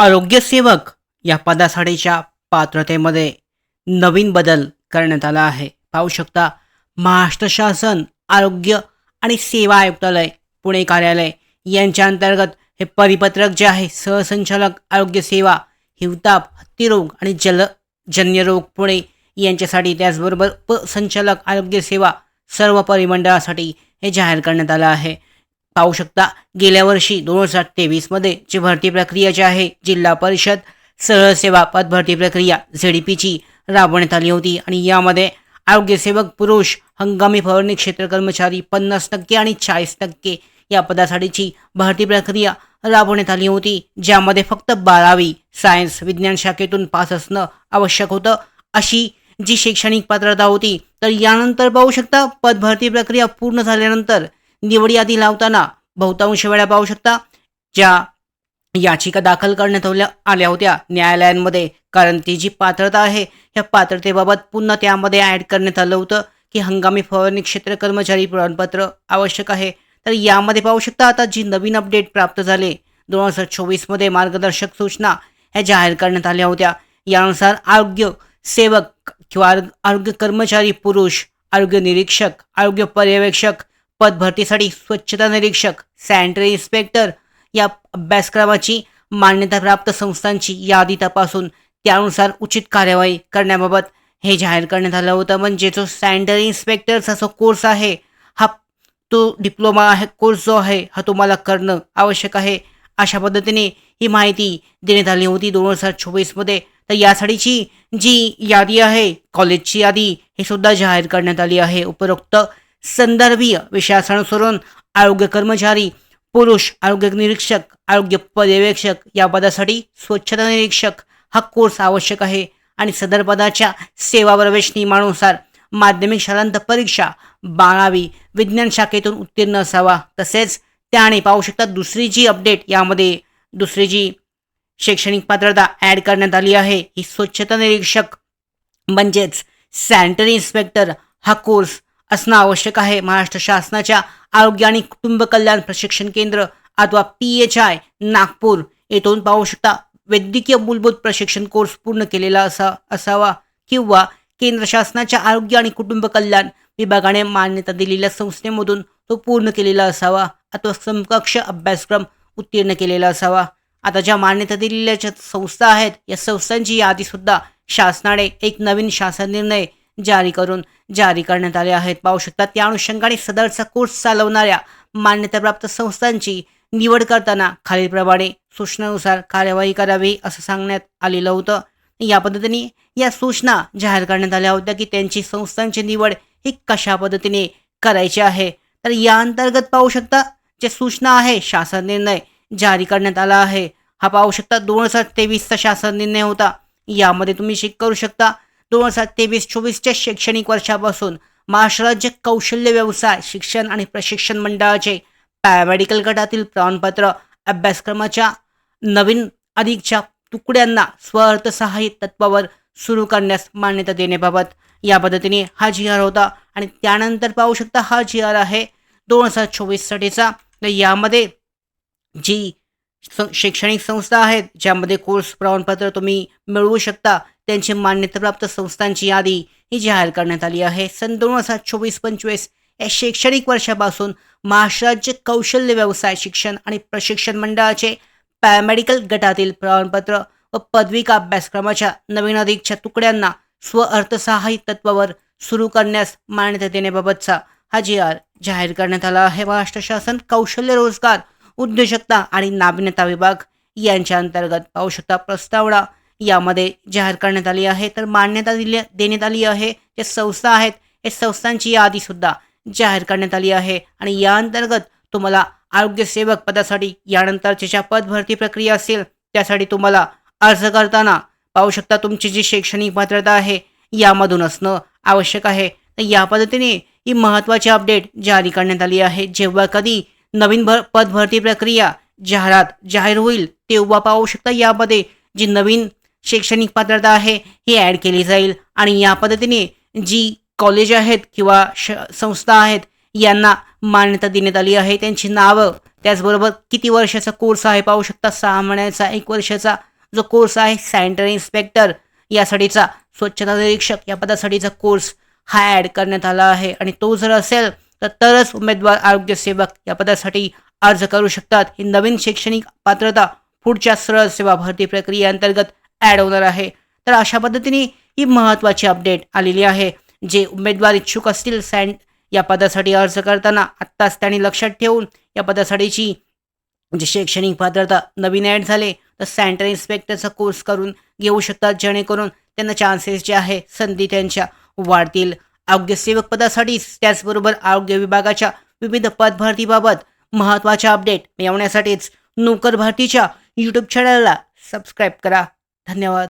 आरोग्यसेवक या पदासाठीच्या पात्रतेमध्ये नवीन बदल करण्यात आला आहे. पाहू शकता महाराष्ट्र शासन आरोग्य आणि सेवा आयुक्तालय पुणे कार्यालय यांच्या अंतर्गत हे परिपत्रक जे आहे सहसंचालक आरोग्य सेवा हिवताप हत्तीरोग आणि जल जन्यरोग पुणे यांच्यासाठी त्याचबरोबर उपसंचालक आरोग्य सेवा सर्व परिमंडळासाठी हे जाहीर करण्यात आलं आहे. पाहू शकता गेल्या वर्षी दोन हजार तेवीसमध्ये जी भरती प्रक्रिया जी आहे जिल्हा परिषद सरळ सेवा पदभरती प्रक्रिया झेडपीची राबवण्यात आली होती. आणि यामध्ये आरोग्यसेवक पुरुष हंगामी फवारणी क्षेत्र कर्मचारी पन्नास टक्के आणि चाळीस टक्के या पदासाठीची भरती प्रक्रिया राबवण्यात आली होती ज्यामध्ये फक्त बारावी सायन्स विज्ञान शाखेतून पास असणं आवश्यक होतं. अशी जी शैक्षणिक पात्रता होती तर यानंतर पाहू शकता पदभरती प्रक्रिया पूर्ण झाल्यानंतर निवड यादी लावताना बहुतांश वेळा पाहू शकता ज्या याचिका दाखल करण्यात आल्या आल्या होत्या न्यायालयांमध्ये. कारण ती जी पात्रता आहे या पात्रतेबाबत पुन्हा त्यामध्ये ॲड करण्यात आलं होतं की हंगामी फवारणी क्षेत्र कर्मचारी प्रमाणपत्र आवश्यक आहे. तर यामध्ये पाहू शकता आता जी नवीन अपडेट प्राप्त झाले दोन हजार चोवीसमध्ये मार्गदर्शक सूचना ह्या जाहीर करण्यात आल्या होत्या. यानुसार आरोग्य सेवक किंवा आरोग्य कर्मचारी पुरुष आरोग्य निरीक्षक आरोग्य पर्यवेक्षक पदभरतीसाठी स्वच्छता निरीक्षक सॅनिटरी इन्स्पेक्टर या अभ्यासक्रमाची मान्यताप्राप्त संस्थांची यादी तपासून त्यानुसार उचित कार्यवाही करण्याबाबत हे जाहीर करण्यात आलं होतं. म्हणजे जो सॅनिटरी इन्स्पेक्टरचा जो कोर्स आहे हा तो डिप्लोमा आहे कोर्स जो आहे हा तुम्हाला करणं आवश्यक आहे अशा पद्धतीने ही माहिती देण्यात आली होती दोन हजार चोवीसमध्ये. तर यासाठीची जी यादी आहे कॉलेजची यादी हे सुद्धा जाहीर करण्यात आली आहे. उपरोक्त संदर्भीय विषयानुसरून आरोग्य कर्मचारी पुरुष आरोग्य निरीक्षक आरोग्य पर्यवेक्षक या पदासाठी स्वच्छता निरीक्षक हा कोर्स आवश्यक आहे. आणि सदर पदाच्या सेवा प्रवेश नियमानुसार माध्यमिक शालांत परीक्षा बारावी विज्ञान शाखेतून उत्तीर्ण असावा. तसेच त्याने पाहू शकता दुसरी जी अपडेट यामध्ये दुसरी जी शैक्षणिक पात्रता ॲड करण्यात आली आहे ही स्वच्छता निरीक्षक म्हणजेच सॅनिटरी इन्स्पेक्टर हा कोर्स असणं आवश्यक आहे. महाराष्ट्र शासनाच्या आरोग्य आणि कुटुंब कल्याण प्रशिक्षण केंद्र अथवा पी एच आय नागपूर येथून पाहू शकता. वैद्यकीय मूलभूत प्रशिक्षण कोर्स पूर्ण केलेला असा असावा किंवा केंद्र शासनाच्या आरोग्य आणि कुटुंब कल्याण विभागाने मान्यता दिलेल्या संस्थेमधून तो पूर्ण केलेला असावा अथवा समकक्ष अभ्यासक्रम उत्तीर्ण केलेला असावा. आता ज्या मान्यता दिलेल्या ज्या संस्था आहेत या संस्थांची यादीसुद्धा शासनाने एक नवीन शासन निर्णय जारी करून जारी करण्यात आले आहेत. पाहू शकता त्या अनुषंगाने सदरचा कोर्स चालवणाऱ्या मान्यताप्राप्त संस्थांची निवड करताना खालीलप्रमाणे सूचनेनुसार कार्यवाही करावी असं सांगण्यात आलेलं होतं. या पद्धतीने या सूचना जाहीर करण्यात आल्या होत्या की त्यांची संस्थांची निवड ही कशा पद्धतीने करायची आहे. तर या अंतर्गत पाहू शकता जे सूचना आहे शासन निर्णय जारी करण्यात आला आहे. हा पाहू शकता दोन हजार तेवीसचा शासन निर्णय होता. यामध्ये तुम्ही चेक करू शकता दोन हजार तेवीस चोवीसच्या शैक्षणिक वर्षापासून महाराष्ट्र राज्य कौशल्य व्यवसाय शिक्षण आणि प्रशिक्षण मंडळाचे पॅरामेडिकल गटातील प्रमाणपत्र अभ्यासक्रमाच्या नवीन अधिकच्या तुकड्यांना स्वअर्थसहाय्य तत्वावर सुरू करण्यास मान्यता देण्याबाबत या पद्धतीने हा जी आर होता. आणि त्यानंतर पाहू शकता हा जी आर आहे दोन हजार चोवीससाठीचा तर यामध्ये जी शैक्षणिक संस्था आहेत ज्यामध्ये कोर्स प्रमाणपत्र तुम्ही मिळवू शकता त्यांची मान्यताप्राप्त संस्थांची यादी ही जाहीर करण्यात आली आहे. सन दोन हजार चोवीस पंचवीस या शैक्षणिक वर्षापासून महाराष्ट्र राज्य कौशल्य व्यवसाय शिक्षण आणि प्रशिक्षण मंडळाचे पॅरामेडिकल गटातील प्रमाणपत्र व पदविका अभ्यासक्रमाच्या नवीन अधिकच्या तुकड्यांना स्वअर्थसहाय्य तत्वावर सुरू करण्यास मान्यता देण्याबाबतचा हा जी आर जाहीर करण्यात आला आहे. महाराष्ट्र शासन कौशल्य रोजगार उद्योजकता आणि नाविन्यता विभाग यांच्या अंतर्गत पाहू शकता प्रस्तावना यामध्ये जाहीर करण्यात आली आहे. तर मान्यता दिली देण्यात आली आहे. जे संस्था आहेत या संस्थांची यादीसुद्धा जाहीर करण्यात आली आहे. आणि या अंतर्गत तुम्हाला आरोग्य सेवक पदासाठी यानंतरची ज्या पदभरती प्रक्रिया असेल त्यासाठी तुम्हाला अर्ज करताना पाहू शकता तुमची जी शैक्षणिक पात्रता आहे यामधून असणं आवश्यक आहे. तर या पद्धतीने ही महत्त्वाची अपडेट जारी करण्यात आली आहे. जेव्हा कधी नवीन भर पदभरती प्रक्रिया जाहिरात जाहीर होईल तेव्हा पाहू शकता यामध्ये जी नवीन शैक्षणिक पात्रता आहे ही ॲड केली जाईल. आणि या पद्धतीने जी कॉलेज आहेत किंवा श संस्था आहेत यांना मान्यता देण्यात आली आहे. त्यांची नावं त्याचबरोबर किती वर्षाचा कोर्स आहे पाहू शकता. सहा महिन्याचा एक वर्षाचा जो कोर्स आहे सॅनिटरी इन्स्पेक्टर यासाठीचा स्वच्छता निरीक्षक या पदासाठीचा कोर्स हा ॲड करण्यात आला आहे. आणि तो जर असेल तर तरच उमेदवार आरोग्य सेवक या पदासाठी अर्ज करू शकतात. ही नवीन शैक्षणिक पात्रता पुढच्या सरळ सेवा भरती प्रक्रियेअंतर्गत ॲड होणार आहे. तर अशा पद्धतीने ही महत्त्वाची अपडेट आलेली आहे जे उमेदवार इच्छुक असतील सँड या पदासाठी अर्ज करताना आत्ताच त्यांनी लक्षात ठेवून या पदासाठीची जे शैक्षणिक पात्रता नवीन ॲड झाले तर सँटर इन्स्पेक्टरचा कोर्स करून घेऊ शकतात जेणेकरून त्यांना चान्सेस जे आहे संधी त्यांच्या वाढतील. आरोग्यसेवक पदासाठीच त्याचबरोबर आरोग्य विभागाच्या विविध पदभरतीबाबत महत्त्वाच्या अपडेट मिळवण्यासाठीच नोकर भरतीच्या यूट्यूब चॅनलला सबस्क्राईब करा. धन्यवाद.